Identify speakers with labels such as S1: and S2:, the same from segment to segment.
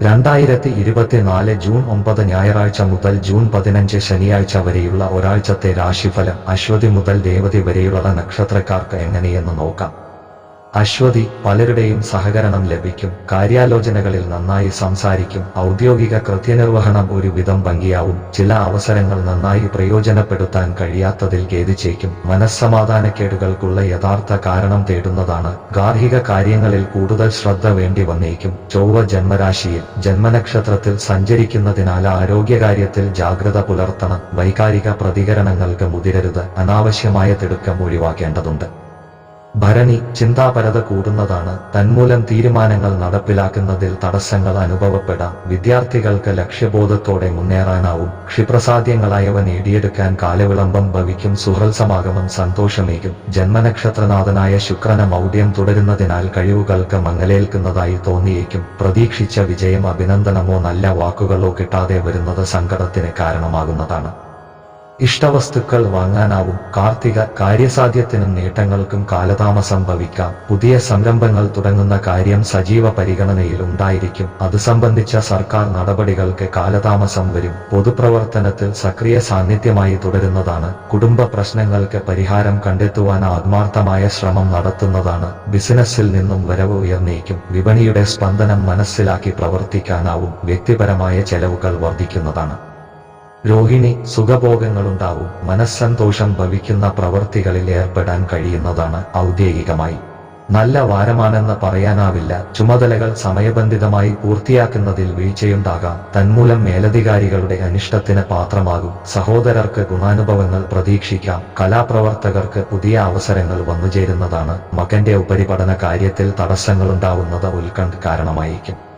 S1: രണ്ടായിരത്തി ഇരുപത്തിനാല് ജൂൺ ഒമ്പത് ഞായറാഴ്ച മുതൽ ജൂൺ പതിനഞ്ച് ശനിയാഴ്ച വരെയുള്ള ഒരാഴ്ചത്തെ രാശിഫലം അശ്വതി മുതൽ രേവതി വരെയുള്ള നക്ഷത്രക്കാർക്ക് എങ്ങനെയെന്ന് നോക്കാം. അശ്വതി പലരുടെയും സഹകരണം ലഭിക്കും. കാര്യാലോചനകളിൽ നന്നായി സംസാരിക്കും. ഔദ്യോഗിക കൃത്യനിർവഹണം ഒരു വിധം ഭംഗിയാവും. ചില അവസരങ്ങൾ നന്നായി പ്രയോജനപ്പെടുത്താൻ കഴിയാത്തതിൽ ഖേദിച്ചേക്കും. മനസ്സമാധാനക്കേടുകൾക്കുള്ള യഥാർത്ഥ കാരണം തേടുന്നതാണ്. ഗാർഹിക കാര്യങ്ങളിൽ കൂടുതൽ ശ്രദ്ധ വേണ്ടി വന്നേക്കും. ചൊവ്വ ജന്മരാശിയിൽ ജന്മനക്ഷത്രത്തിൽ സഞ്ചരിക്കുന്നതിനാൽ ആരോഗ്യകാര്യത്തിൽ ജാഗ്രത പുലർത്തണം. വൈകാരിക പ്രതികരണങ്ങൾക്ക് മുതിരരുത്. അനാവശ്യമായ തിടുക്കം ഒഴിവാക്കേണ്ടതുണ്ട്. ഭരണി ചിന്താപരത കൂടുന്നതാണ്. തന്മൂലം തീരുമാനങ്ങൾ നടപ്പിലാക്കുന്നതിൽ തടസ്സങ്ങൾ അനുഭവപ്പെടാം. വിദ്യാർത്ഥികൾക്ക് ലക്ഷ്യബോധത്തോടെ മുന്നേറാനാവും. ക്ഷിപ്രസാദ്യങ്ങളായവ നേടിയെടുക്കാൻ കാലവിളംബം ഭവിക്കും. സുഹൃത്സമാഗമം സന്തോഷമേകും. ജന്മനക്ഷത്രനാഥനായ ശുക്രന മൗഢ്യം തുടരുന്നതിനാൽ കഴിവുകൾക്ക് മങ്ങലേൽക്കുന്നതായി തോന്നിയേക്കും. പ്രതീക്ഷിച്ച വിജയം അഭിനന്ദനമോ നല്ല വാക്കുകളോ കിട്ടാതെ വരുന്നത് സങ്കടത്തിന് കാരണമാകുന്നതാണ്. ഇഷ്ടവസ്തുക്കൾ വാങ്ങാനാവും. കാർത്തിക കാര്യസാധ്യത്തിനും നേട്ടങ്ങൾക്കും കാലതാമസം ഭവിക്കാം. പുതിയ സംരംഭങ്ങൾ തുടങ്ങുന്ന കാര്യം സജീവ പരിഗണനയിൽ ഉണ്ടായിരിക്കും. അത് സംബന്ധിച്ച സർക്കാർ നടപടികൾക്ക് കാലതാമസം വരും. പൊതുപ്രവർത്തനത്തിൽ സക്രിയ സാന്നിധ്യമായി തുടരുന്നതാണ്. കുടുംബ പ്രശ്നങ്ങൾക്ക് പരിഹാരം കണ്ടെത്തുവാൻ ആത്മാർത്ഥമായ ശ്രമം നടത്തുന്നതാണ്. ബിസിനസ്സിൽ നിന്നും വരവ് ഉയർന്നേക്കും. വിപണിയുടെ സ്പന്ദനം മനസ്സിലാക്കി പ്രവർത്തിക്കാനാവും. വ്യക്തിപരമായ ചെലവുകൾ വർദ്ധിക്കുന്നതാണ്. രോഹിണി സുഖഭോഗങ്ങളുണ്ടാവും. മനസ്സന്തോഷം ഭവിക്കുന്ന പ്രവൃത്തികളിൽ ഏർപ്പെടാൻ കഴിയുന്നതാണ് ഔദ്യോഗികമായി. നല്ല വാരമാണെന്ന് പറയാനാവില്ല. ചുമതലകൾ സമയബന്ധിതമായി പൂർത്തിയാക്കുന്നതിൽ വീഴ്ചയുണ്ടാകാം. തന്മൂലം മേലധികാരികളുടെ അനിഷ്ടത്തിന് പാത്രമാകും. സഹോദരർക്ക് ഗുണാനുഭവങ്ങൾ പ്രതീക്ഷിക്കാം. കലാപ്രവർത്തകർക്ക് പുതിയ അവസരങ്ങൾ വന്നുചേരുന്നതാണ്. മകന്റെ ഉപരിപഠന കാര്യത്തിൽ തടസ്സങ്ങളുണ്ടാവുന്നത് ഉത്കണ്ഠ കാരണമായിരിക്കും.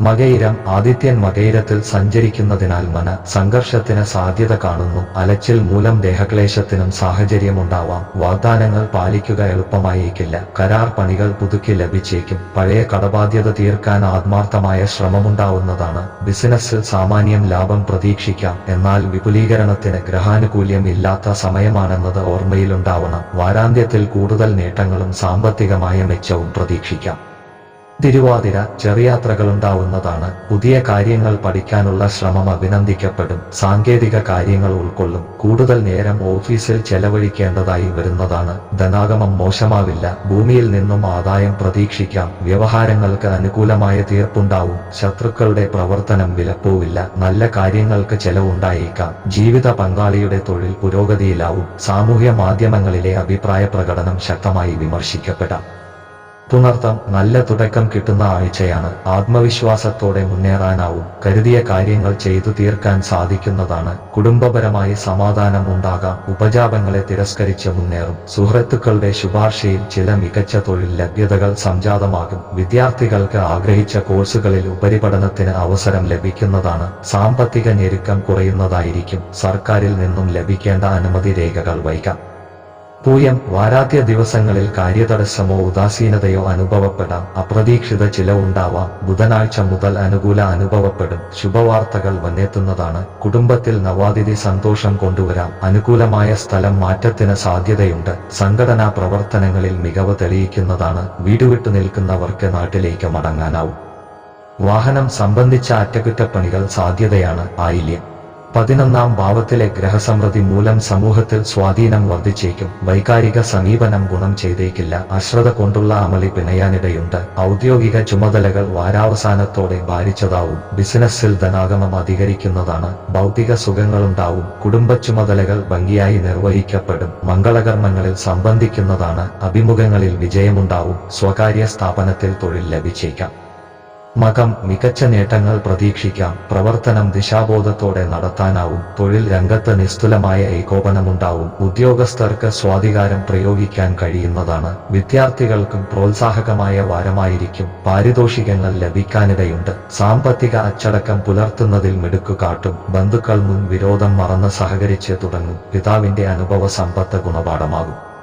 S1: മകയിരം ആദിത്യൻ മകയിരത്തിൽ സഞ്ചരിക്കുന്നതിനാൽ മന സംഘർഷത്തിന് സാധ്യത കാണുന്നു. അലച്ചിൽ മൂലം ദേഹക്ലേശത്തിനും സാഹചര്യമുണ്ടാവാം. വാഗ്ദാനങ്ങൾ പാലിക്കുക എളുപ്പമായേക്കില്ല. കരാർ പണികൾ പുതുക്കി ലഭിച്ചേക്കും. പഴയ കടബാധ്യത തീർക്കാൻ ആത്മാർത്ഥമായ ശ്രമമുണ്ടാവുന്നതാണ്. ബിസിനസ്സിൽ സാമാന്യം ലാഭം പ്രതീക്ഷിക്കാം. എന്നാൽ വിപുലീകരണത്തിന് ഗ്രഹാനുകൂല്യം ഇല്ലാത്ത സമയമാണെന്നത് ഓർമ്മയിലുണ്ടാവണം. വാരാന്ത്യത്തിൽ കൂടുതൽ നേട്ടങ്ങളും സാമ്പത്തികമായ മെച്ചവും പ്രതീക്ഷിക്കാം. തിരുവാതിര ചെറിയാത്രകളുണ്ടാവുന്നതാണ്. പുതിയ കാര്യങ്ങൾ പഠിക്കാനുള്ള ശ്രമം അഭിനന്ദിക്കപ്പെടും. സാങ്കേതിക കാര്യങ്ങൾ ഉൾക്കൊള്ളും. കൂടുതൽ നേരം ഓഫീസിൽ ചെലവഴിക്കേണ്ടതായി വരുന്നതാണ്. ധനാഗമം മോശമാവില്ല. ഭൂമിയിൽ നിന്നും ആദായം പ്രതീക്ഷിക്കാം. വ്യവഹാരങ്ങൾക്ക് അനുകൂലമായ തീർപ്പുണ്ടാവും. ശത്രുക്കളുടെ പ്രവർത്തനം വിലപ്പോവില്ല. നല്ല കാര്യങ്ങൾക്ക് ചെലവുണ്ടായേക്കാം. ജീവിത പങ്കാളിയുടെ തൊഴിൽ പുരോഗതിയിലാവും. സാമൂഹ്യ മാധ്യമങ്ങളിലെ അഭിപ്രായ പ്രകടനം ശക്തമായി വിമർശിക്കപ്പെടാം. പുണർത്തം നല്ല തുടക്കം കിട്ടുന്ന ആഴ്ചയാണ്. ആത്മവിശ്വാസത്തോടെ മുന്നേറാനാവും. കരുതിയ കാര്യങ്ങൾ ചെയ്തു തീർക്കാൻ സാധിക്കുന്നതാണ്. കുടുംബപരമായി സമാധാനം ഉണ്ടാകാം. ഉപജാപങ്ങളെ തിരസ്കരിച്ച് മുന്നേറും. സുഹൃത്തുക്കളുടെ ശുപാർശയിൽ ചില മികച്ച തൊഴിൽ ലഭ്യതകൾ സംജാതമാകും. വിദ്യാർത്ഥികൾക്ക് ആഗ്രഹിച്ച കോഴ്സുകളിൽ ഉപരിപഠനത്തിന് അവസരം ലഭിക്കുന്നതാണ്. സാമ്പത്തിക ഞെരുക്കം കുറയുന്നതായിരിക്കും. സർക്കാരിൽ നിന്നും ലഭിക്കേണ്ട അനുമതി രേഖകൾ വൈകാം. പൂയം വാരാദ്യ ദിവസങ്ങളിൽ കാര്യതടസ്സമോ ഉദാസീനതയോ അനുഭവപ്പെടാം. അപ്രതീക്ഷിത ചില ഉണ്ടാവാം. ബുധനാഴ്ച മുതൽ അനുകൂല അനുഭവപ്പെടും. ശുഭവാർത്തകൾ വന്നെത്തുന്നതാണ്. കുടുംബത്തിൽ നവാതിഥി സന്തോഷം കൊണ്ടുവരാം. അനുകൂലമായ സ്ഥലം മാറ്റത്തിന് സാധ്യതയുണ്ട്. സംഘടനാ പ്രവർത്തനങ്ങളിൽ മികവ് തെളിയിക്കുന്നതാണ്. വീടുവിട്ടു നിൽക്കുന്നവർക്ക് നാട്ടിലേക്ക് മടങ്ങാനാവും. വാഹനം സംബന്ധിച്ച അറ്റകുറ്റപ്പണികൾ സാധ്യതയാണ്. ആയില്യം. പതിനൊന്നാം ഭാവത്തിലെ ഗ്രഹസമൃദ്ധി മൂലം സമൂഹത്തിൽ സ്വാധീനം വർദ്ധിച്ചേക്കും. വൈകാരിക സമീപനം ഗുണം ചെയ്തേക്കില്ല. അശ്രദ്ധ കൊണ്ടുള്ള അമളി പിണയാനിടയുണ്ട്. ഔദ്യോഗിക ചുമതലകൾ വാരാവസാനത്തോടെ ഭാരിച്ചതാവും. ബിസിനസ്സിൽ ധനാഗമം അധികരിക്കുന്നതാണ്. ഭൗതിക സുഖങ്ങളുണ്ടാവും. കുടുംബ ചുമതലകൾ ഭംഗിയായി നിർവഹിക്കപ്പെടും. മംഗളകർമ്മങ്ങളിൽ സംബന്ധിക്കുന്നതാണ്. അഭിമുഖങ്ങളിൽ വിജയമുണ്ടാവും. സ്വകാര്യ സ്ഥാപനത്തിൽ തൊഴിൽ ലഭിച്ചേക്കാം. മകം മികച്ച നേട്ടങ്ങൾ പ്രതീക്ഷിക്കാം. പ്രവർത്തനം ദിശാബോധത്തോടെ നടത്താനാവും. തൊഴിൽ രംഗത്ത് നിസ്തുലമായ ഏകോപനമുണ്ടാവും. ഉദ്യോഗസ്ഥർക്ക് സ്വാധികാരം പ്രയോഗിക്കാൻ കഴിയുന്നതാണ്. വിദ്യാർത്ഥികൾക്കും പ്രോത്സാഹകമായ വാരമായിരിക്കും. പാരിതോഷികങ്ങൾ ലഭിക്കാനിടയുണ്ട്. സാമ്പത്തിക അച്ചടക്കം പുലർത്തുന്നതിൽ മിടുക്കു കാട്ടും. ബന്ധുക്കൾ മുൻ വിരോധം മറന്ന് സഹകരിച്ച് തുടങ്ങും. പിതാവിന്റെ അനുഭവ സമ്പത്ത് ഗുണപാഠമാകും.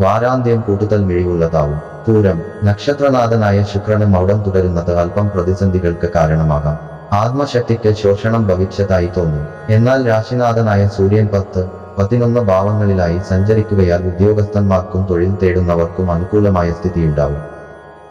S2: വാരാന്ത്യം കൂടുതൽ മിഴിവുള്ളതാവും. പൂരം നക്ഷത്രനാഥനായ ശുക്രന് മൗഢം തുടരുന്നത് അല്പം പ്രതിസന്ധികൾക്ക് കാരണമാകാം. ആത്മശക്തിക്ക് ശോഷണം ഭവിച്ചതായി തോന്നും. എന്നാൽ രാശിനാഥനായ സൂര്യൻ പത്ത് പതിനൊന്ന് ഭാവങ്ങളിലായി സഞ്ചരിക്കുകയാൽ ഉദ്യോഗസ്ഥന്മാർക്കും തൊഴിൽ തേടുന്നവർക്കും അനുകൂലമായ സ്ഥിതിയുണ്ടാവും.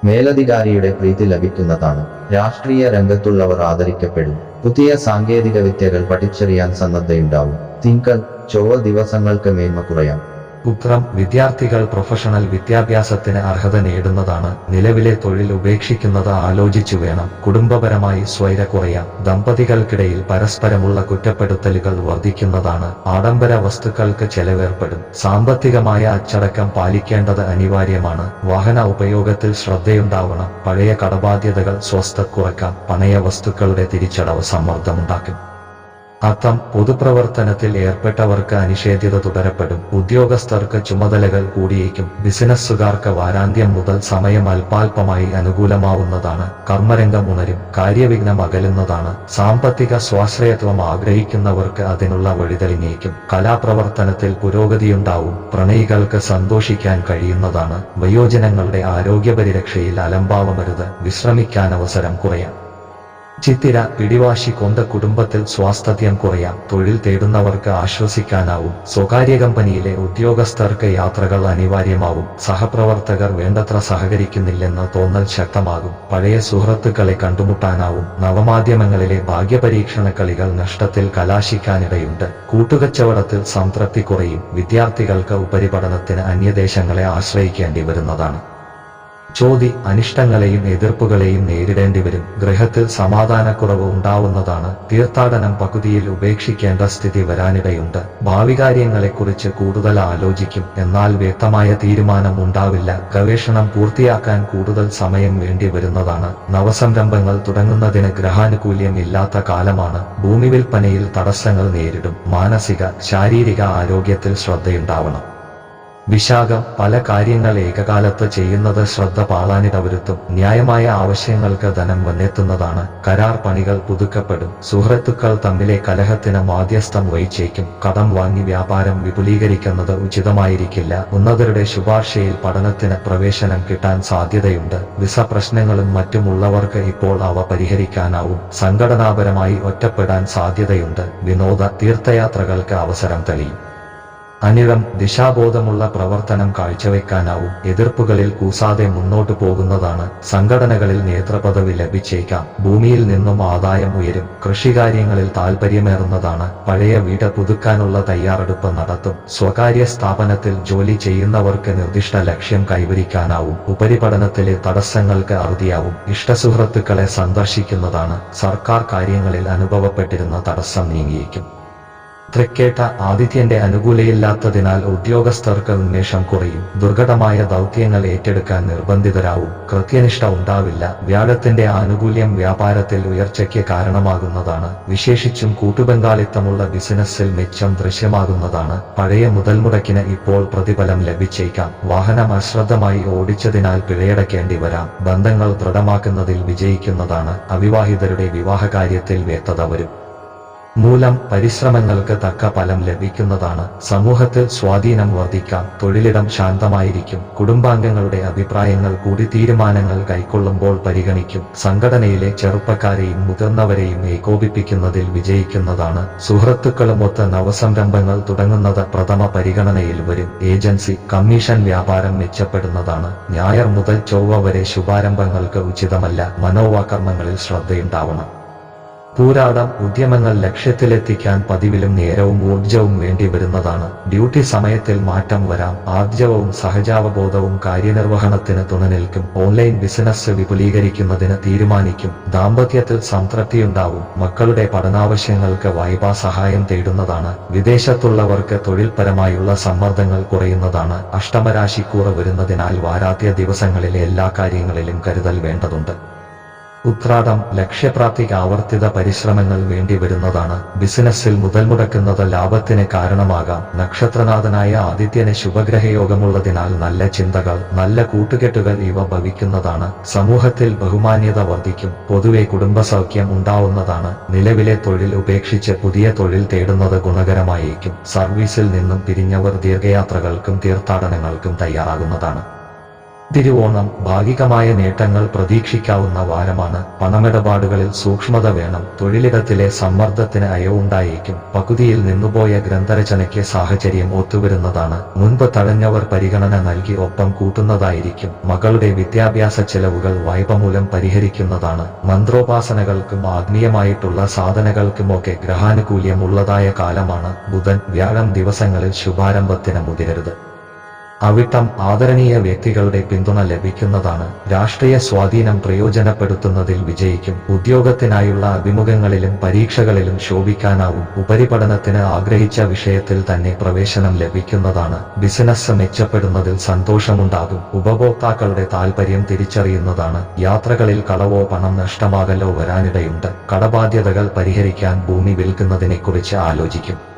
S2: മേലധികാരിയുടെ പ്രീതി ലഭിക്കുന്നതാണ്. രാഷ്ട്രീയ രംഗത്തുള്ളവർ ആദരിക്കപ്പെടും. പുതിയ സാങ്കേതിക വിദ്യകൾ പഠിച്ചറിയാൻ സന്നദ്ധയുണ്ടാവും. തിങ്കൾ ചൊവ്വ ദിവസങ്ങൾക്ക് മേന്മ കുറയാം.
S1: ഉത്രം വിദ്യാർത്ഥികൾ പ്രൊഫഷണൽ വിദ്യാഭ്യാസത്തിന് അർഹത നേടുന്നതാണ്. നിലവിലെ തൊഴിൽ ഉപേക്ഷിക്കുന്നത് ആലോചിച്ചു വേണം. കുടുംബപരമായി സ്വൈര കുറയാം. ദമ്പതികൾക്കിടയിൽ പരസ്പരമുള്ള കുറ്റപ്പെടുത്തലുകൾ വർദ്ധിക്കുന്നതാണ് ആഡംബര വസ്തുക്കൾക്ക് ചെലവേർപ്പെടും. സാമ്പത്തികമായ അച്ചടക്കം പാലിക്കേണ്ടത് അനിവാര്യമാണ്. വാഹന ഉപയോഗത്തിൽ ശ്രദ്ധയുണ്ടാവണം. പഴയ കടബാധ്യതകൾ സ്വസ്ഥ കുറയ്ക്കാം പണയ വസ്തുക്കളുടെ തിരിച്ചടവ് സമ്മർദ്ദമുണ്ടാക്കും. അർത്ഥം പൊതുപ്രവർത്തനത്തിൽ ഏർപ്പെട്ടവർക്ക് അനിഷേധ്യത തുടരപ്പെടും. ഉദ്യോഗസ്ഥർക്ക് ചുമതലകൾ കൂടിയേക്കും. ബിസിനസ്സുകാർക്ക് വാരാന്ത്യം മുതൽ സമയം അല്പാൽപമായി അനുകൂലമാവുന്നതാണ്. കർമ്മരംഗം ഉണരും. കാര്യവിഘ്നം അകലുന്നതാണ്. സാമ്പത്തിക സ്വാശ്രയത്വം ആഗ്രഹിക്കുന്നവർക്ക് അതിനുള്ള വഴിതെളിഞ്ഞേക്കും. കലാപ്രവർത്തനത്തിൽ പുരോഗതിയുണ്ടാവും. പ്രണയികൾക്ക് സന്തോഷിക്കാൻ കഴിയുന്നതാണ്. വയോജനങ്ങളുടെ ആരോഗ്യപരിരക്ഷയിൽ അലംഭാവമരുത് വിശ്രമിക്കാൻ അവസരം കുറയാം. ചിത്തിര പിടിവാശി കൊണ്ട കുടുംബത്തിൽ സ്വാസ്ഥ്യം കുറയാം. തൊഴിൽ തേടുന്നവർക്ക് ആശ്വസിക്കാനാവും. സ്വകാര്യ കമ്പനിയിലെ ഉദ്യോഗസ്ഥർക്ക് യാത്രകൾ അനിവാര്യമാവും. സഹപ്രവർത്തകർ വേണ്ടത്ര സഹകരിക്കുന്നില്ലെന്ന് തോന്നൽ ശക്തമാകും. പഴയ സുഹൃത്തുക്കളെ കണ്ടുമുട്ടാനാവും. നവമാധ്യമങ്ങളിലെ ഭാഗ്യപരീക്ഷണ കളികൾ നഷ്ടത്തിൽ കലാശിക്കാനിടയുണ്ട്. കൂട്ടുകച്ചവടത്തിൽ സംതൃപ്തി കുറയും. വിദ്യാർത്ഥികൾക്ക് ഉപരിപഠനത്തിന് അന്യദേശങ്ങളെ ആശ്രയിക്കേണ്ടി വരുന്നതാണ്. ചോതി അനിഷ്ടങ്ങളെയും എതിർപ്പുകളെയും നേരിടേണ്ടി വരും. ഗൃഹത്തിൽ സമാധാനക്കുറവ് ഉണ്ടാവുന്നതാണ്. തീർത്ഥാടനം പകുതിയിൽ ഉപേക്ഷിക്കേണ്ട സ്ഥിതി വരാനിടയുണ്ട്. ഭാവി കാര്യങ്ങളെക്കുറിച്ച് കൂടുതൽ ആലോചിക്കും. എന്നാൽ വ്യക്തമായ തീരുമാനം ഉണ്ടാവില്ല. ഗവേഷണം പൂർത്തിയാക്കാൻ കൂടുതൽ സമയം വേണ്ടി വരുന്നതാണ്. നവസംരംഭങ്ങൾ തുടങ്ങുന്നതിന് ഗ്രഹാനുകൂല്യം ഇല്ലാത്ത കാലമാണ്. ഭൂമി വിൽപ്പനയിൽ തടസ്സങ്ങൾ നേരിടും. മാനസിക ശാരീരിക ആരോഗ്യത്തിൽ ശ്രദ്ധയുണ്ടാവണം. വിശാഖം പല കാര്യങ്ങൾ ഏകകാലത്ത് ചെയ്യുന്നത് ശ്രദ്ധ പാളാനിടവരുത്തും ന്യായമായ ആവശ്യങ്ങൾക്ക് ധനം വന്നെത്തുന്നതാണ്. കരാർ പണികൾ പുതുക്കപ്പെടും. സുഹൃത്തുക്കൾ തമ്മിലെ കലഹത്തിന് മാധ്യസ്ഥം വഹിച്ചേക്കും. കടം വാങ്ങി വ്യാപാരം വിപുലീകരിക്കുന്നത് ഉചിതമായിരിക്കില്ല. ഉന്നതരുടെ ശുപാർശയിൽ പഠനത്തിന് പ്രവേശനം കിട്ടാൻ സാധ്യതയുണ്ട്. വിസ പ്രശ്നങ്ങളും മറ്റുമുള്ളവർക്ക് ഇപ്പോൾ അവ പരിഹരിക്കാനാവും. സംഘടനാപരമായി ഒറ്റപ്പെടാൻ സാധ്യതയുണ്ട്. വിനോദ തീർത്ഥയാത്രകൾക്ക് അവസരം തെളിയും. അനിഴം ദിശാബോധമുള്ള പ്രവർത്തനം കാഴ്ചവെക്കാനാവും. എതിർപ്പുകളിൽ കൂസാതെ മുന്നോട്ടു പോകുന്നതാണ്. സംഘടനകളിൽ നേതൃപദവി ലഭിച്ചേക്കാം. ഭൂമിയിൽ നിന്നും ആദായം ഉയരും. കൃഷികാര്യങ്ങളിൽ താൽപര്യമേറുന്നതാണ്. പഴയ വീട് പുതുക്കാനുള്ള തയ്യാറെടുപ്പ് നടത്തും. സ്വകാര്യ സ്ഥാപനത്തിൽ ജോലി ചെയ്യുന്നവർക്ക് നിർദ്ദിഷ്ട ലക്ഷ്യം കൈവരിക്കാനാവും. ഉപരിപഠനത്തിലെ തടസ്സങ്ങൾക്ക് അറുതിയാവും. ഇഷ്ടസുഹൃത്തുക്കളെ സന്ദർശിക്കുന്നതാണ്. സർക്കാർ കാര്യങ്ങളിൽ അനുഭവപ്പെട്ടിരുന്ന തടസ്സം നീങ്ങിയേക്കും. തൃക്കേട്ട ആദിത്യന്റെ അനുകൂലയില്ലാത്തതിനാൽ ഉദ്യോഗസ്ഥർക്ക് ഉന്മേഷം കുറയും. ദുർഘടമായ ദൗത്യങ്ങൾ ഏറ്റെടുക്കാൻ നിർബന്ധിതരാവും. കൃത്യനിഷ്ഠ ഉണ്ടാവില്ല. വ്യാഴത്തിന്റെ ആനുകൂല്യം വ്യാപാരത്തിൽ ഉയർച്ചയ്ക്ക് കാരണമാകുന്നതാണ്. വിശേഷിച്ചും കൂട്ടുബംഗാളിത്തമുള്ള ബിസിനസ്സിൽ മെച്ചം ദൃശ്യമാകുന്നതാണ്. പഴയ മുതൽമുടക്കിന് ഇപ്പോൾ പ്രതിഫലം ലഭിച്ചേക്കാം. വാഹനം അശ്രദ്ധമായി ഓടിച്ചതിനാൽ പിഴയടക്കേണ്ടി വരാം. ബന്ധങ്ങൾ ദൃഢമാക്കുന്നതിൽ വിജയിക്കുന്നതാണ്. അവിവാഹിതരുടെ വിവാഹകാര്യത്തിൽ വ്യക്തത വരും. മൂലം പരിശ്രമങ്ങൾക്ക് തക്ക ഫലം ലഭിക്കുന്നതാണ്. സമൂഹത്തിൽ സ്വാധീനം വർദ്ധിക്കാം തൊഴിലിടം ശാന്തമായിരിക്കും. കുടുംബാംഗങ്ങളുടെ അഭിപ്രായങ്ങൾ കൂടി തീരുമാനങ്ങൾ കൈക്കൊള്ളുമ്പോൾ പരിഗണിക്കും. സംഘടനയിലെ ചെറുപ്പക്കാരെയും മുതിർന്നവരെയും ഏകോപിപ്പിക്കുന്നതിൽ വിജയിക്കുന്നതാണ്. സുഹൃത്തുക്കളുമൊത്ത് നവസംരംഭങ്ങൾ തുടങ്ങുന്നത് പ്രഥമ പരിഗണനയിൽ വരും. ഏജൻസി കമ്മീഷൻ വ്യാപാരം മെച്ചപ്പെടുന്നതാണ്. ഞായർ മുതൽ ചൊവ്വ വരെ ശുഭാരംഭങ്ങൾക്ക് ഉചിതമല്ല. മനോവാകർമ്മങ്ങളിൽ ശ്രദ്ധയുണ്ടാവണം. പൂരാടം ഉദ്യമങ്ങൾ ലക്ഷ്യത്തിലെത്തിക്കാൻ പതിവിലും നേരവും ഊർജവും വേണ്ടി വരുന്നതാണ്. ഡ്യൂട്ടി സമയത്തിൽ മാറ്റം വരാം. ആർജവവും സഹജാവബോധവും കാര്യനിർവഹണത്തിന് തുണനിൽക്കും ഓൺലൈൻ ബിസിനസ് വിപുലീകരിക്കുന്നതിന് തീരുമാനിക്കും. ദാമ്പത്യത്തിൽ സംതൃപ്തിയുണ്ടാവും. മക്കളുടെ പഠനാവശ്യങ്ങൾക്ക് വായ്പാ സഹായം തേടുന്നതാണ്. വിദേശത്തുള്ളവർക്ക് തൊഴിൽപരമായുള്ള സമ്മർദ്ദങ്ങൾ കുറയുന്നതാണ്. അഷ്ടമരാശിക്കൂറ വരുന്നതിനാൽ വാരാത്യ ദിവസങ്ങളിലെ എല്ലാ കാര്യങ്ങളിലും കരുതൽ വേണ്ടതുണ്ട്. ഉത്രാടം ലക്ഷ്യപ്രാപ്തിക്ക് ആവർത്തിത പരിശ്രമങ്ങൾ വേണ്ടി വരുന്നതാണ്. ബിസിനസ്സിൽ മുതൽ മുടക്കുന്നത് ലാഭത്തിന് കാരണമാകാം. നക്ഷത്രനാഥനായ ആദിത്യന് ശുഭഗ്രഹയോഗമുള്ളതിനാൽ നല്ല ചിന്തകൾ നല്ല കൂട്ടുകെട്ടുകൾ ഇവ ഭവിക്കുന്നതാണ്. സമൂഹത്തിൽ ബഹുമാന്യത വർദ്ധിക്കും. പൊതുവെ കുടുംബസൗഖ്യം ഉണ്ടാവുന്നതാണ്. നിലവിലെ തൊഴിൽ ഉപേക്ഷിച്ച് പുതിയ തൊഴിൽ തേടുന്നത് ഗുണകരമായിരിക്കും സർവീസിൽ നിന്നും പിരിഞ്ഞവർ ദീർഘയാത്രകൾക്കും തീർത്ഥാടനങ്ങൾക്കും തയ്യാറാകുന്നതാണ്. തിരുവോണം ഭാഗികമായ നേട്ടങ്ങൾ പ്രതീക്ഷിക്കാവുന്ന വാരമാണ്. പണമിടപാടുകളിൽ സൂക്ഷ്മത വേണം. തൊഴിലിടത്തിലെ സമ്മർദ്ദത്തിന് അയവുണ്ടായേക്കും. പകുതിയിൽ നിന്നുപോയ ഗ്രന്ഥരചനയ്ക്ക് സാഹചര്യം ഒത്തുവരുന്നതാണ്. മുൻപ് തടഞ്ഞവർ പരിഗണന നൽകി ഒപ്പം കൂട്ടുന്നതായിരിക്കും. മകളുടെ വിദ്യാഭ്യാസ ചെലവുകൾ വായ്പ മൂലം പരിഹരിക്കുന്നതാണ്. മന്ത്രോപാസനകൾക്കും ആത്മീയമായിട്ടുള്ള സാധനകൾക്കുമൊക്കെ ഗ്രഹാനുകൂല്യമുള്ളതായ കാലമാണ് ബുധൻ. വ്യാഴം ദിവസങ്ങളിൽ ശുഭാരംഭത്തിന് മുതിരരുത്. അവിട്ടം ആദരണീയ വ്യക്തികളുടെ പിന്തുണ ലഭിക്കുന്നതാണ്. രാഷ്ട്രീയ സ്വാധീനം പ്രയോജനപ്പെടുത്തുന്നതിൽ വിജയിക്കും. ഉദ്യോഗത്തിനായുള്ള അഭിമുഖങ്ങളിലും പരീക്ഷകളിലും ശോഭിക്കാനാവും. ഉപരിപഠനത്തിന് ആഗ്രഹിച്ച വിഷയത്തിൽ തന്നെ പ്രവേശനം ലഭിക്കുന്നതാണ്. ബിസിനസ് മെച്ചപ്പെടുന്നതിൽ സന്തോഷമുണ്ടാകും. ഉപഭോക്താക്കളുടെ താൽപര്യം തിരിച്ചറിയുന്നതാണ്. യാത്രകളിൽ കളവോ പണം നഷ്ടമാകലോ വരാനിടയുണ്ട്. കടബാധ്യതകൾ പരിഹരിക്കാൻ ഭൂമി വിൽക്കുന്നതിനെക്കുറിച്ച് ആലോചിക്കും.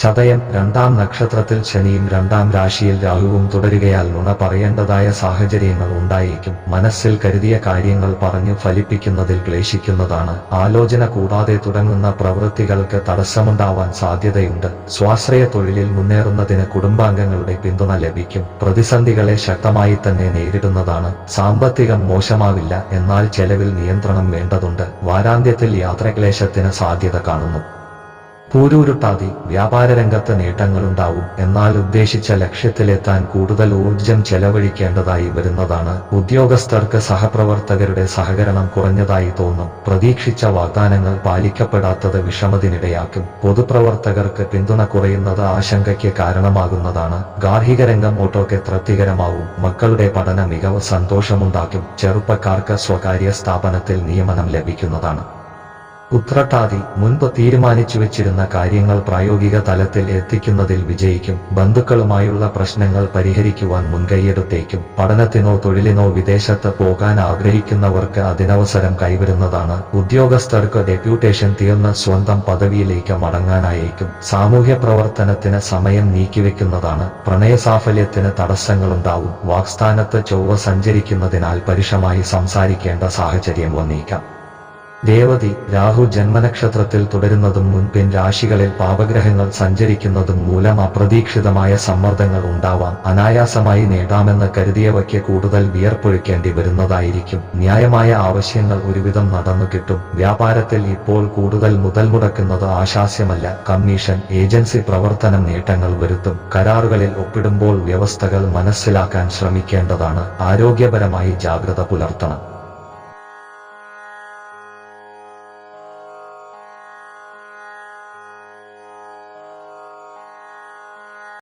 S1: ചതയം രണ്ടാം നക്ഷത്രത്തിൽ ശനിയും രണ്ടാം രാശിയിൽ രാഹുവും തുടരുകയാൽ നുണ പറയേണ്ടതായ സാഹചര്യങ്ങൾ ഉണ്ടായേക്കും. മനസ്സിൽ കരുതിയ കാര്യങ്ങൾ പറഞ്ഞു ഫലിപ്പിക്കുന്നതിൽ ക്ലേശിക്കുന്നതാണ് ആലോചന കൂടാതെ തുടങ്ങുന്ന പ്രവൃത്തികൾക്ക് തടസ്സമുണ്ടാവാൻ സാധ്യതയുണ്ട്. സ്വാശ്രയ തൊഴിലിൽ മുന്നേറുന്നതിന് കുടുംബാംഗങ്ങളുടെ പിന്തുണ ലഭിക്കും. പ്രതിസന്ധികളെ ശക്തമായി തന്നെ നേരിടുന്നതാണ്. സാമ്പത്തികം മോശമാവില്ല എന്നാൽ ചെലവിൽ നിയന്ത്രണം വേണ്ടതുണ്ട്. വാരാന്ത്യത്തിൽ യാത്രക്ലേശത്തിന് സാധ്യത കാണുന്നു. പൂരൂരുട്ടാതി വ്യാപാര രംഗത്ത് നേട്ടങ്ങളുണ്ടാവും എന്നാൽ ഉദ്ദേശിച്ച ലക്ഷ്യത്തിലെത്താൻ കൂടുതൽ ഊർജം ചെലവഴിക്കേണ്ടതായി വരുന്നതാണ് ഉദ്യോഗസ്ഥർക്ക് സഹപ്രവർത്തകരുടെ സഹകരണം കുറഞ്ഞതായി തോന്നും. പ്രതീക്ഷിച്ച വാഗ്ദാനങ്ങൾ പാലിക്കപ്പെടാത്തത് വിഷമത്തിനിടയാക്കും. പൊതുപ്രവർത്തകർക്ക് പിന്തുണ കുറയുന്നത് ആശങ്കയ്ക്ക് കാരണമാകുന്നതാണ്. ഗാർഹിക രംഗം ഒട്ടൊക്കെ തൃപ്തികരമാവും. മക്കളുടെ പഠന മികവ് സന്തോഷമുണ്ടാക്കും. ചെറുപ്പക്കാർക്ക് സ്വകാര്യ സ്ഥാപനത്തിൽ നിയമനം ലഭിക്കുന്നതാണ്. ഉത്രട്ടാതി മുൻപ് തീരുമാനിച്ചു വെച്ചിരുന്ന കാര്യങ്ങൾ പ്രായോഗിക തലത്തിൽ എത്തിക്കുന്നതിൽ വിജയിക്കും. ബന്ധുക്കളുമായുള്ള പ്രശ്നങ്ങൾ പരിഹരിക്കുവാൻ മുൻകൈയെടുത്തേക്കും. പഠനത്തിനോ തൊഴിലിനോ വിദേശത്ത് പോകാൻ ആഗ്രഹിക്കുന്നവർക്ക് അതിനവസരം കൈവരുന്നതാണ്. ഉദ്യോഗസ്ഥർക്ക് ഡെപ്യൂട്ടേഷൻ തീർന്ന് സ്വന്തം പദവിയിലേക്ക് മടങ്ങാനായേക്കും. സാമൂഹ്യ പ്രവർത്തനത്തിന് സമയം നീക്കിവെക്കുന്നതാണ്. പ്രണയസാഫല്യത്തിന് തടസ്സങ്ങളുണ്ടാവും. വാക്സ്ഥാനത്ത് ചൊവ്വ സഞ്ചരിക്കുന്നതിനാൽ പരുഷമായി സംസാരിക്കേണ്ട സാഹചര്യം വന്നേക്കാം. രേവതി രാഹു ജന്മനക്ഷത്രത്തിൽ തുടരുന്നതും മുൻപിൻ രാശികളിൽ പാപഗ്രഹങ്ങൾ സഞ്ചരിക്കുന്നതും മൂലം അപ്രതീക്ഷിതമായ സമ്മർദ്ദങ്ങൾ ഉണ്ടാവാം. അനായാസമായി നേടാമെന്ന് കരുതിയവയ്ക്ക് കൂടുതൽ വിയർപ്പൊഴിക്കേണ്ടി വരുന്നതായിരിക്കും. ന്യായമായ ആവശ്യങ്ങൾ ഒരുവിധം നടന്നു കിട്ടും. വ്യാപാരത്തിൽ ഇപ്പോൾ കൂടുതൽ മുതൽ മുടക്കുന്നത് ആശാസ്യമല്ല. കമ്മീഷൻ ഏജൻസി പ്രവർത്തനം നേട്ടങ്ങൾ വരുത്തും. കരാറുകളിൽ ഒപ്പിടുമ്പോൾ വ്യവസ്ഥകൾ മനസ്സിലാക്കാൻ ശ്രമിക്കേണ്ടതാണ്. ആരോഗ്യപരമായി ജാഗ്രത പുലർത്തണം.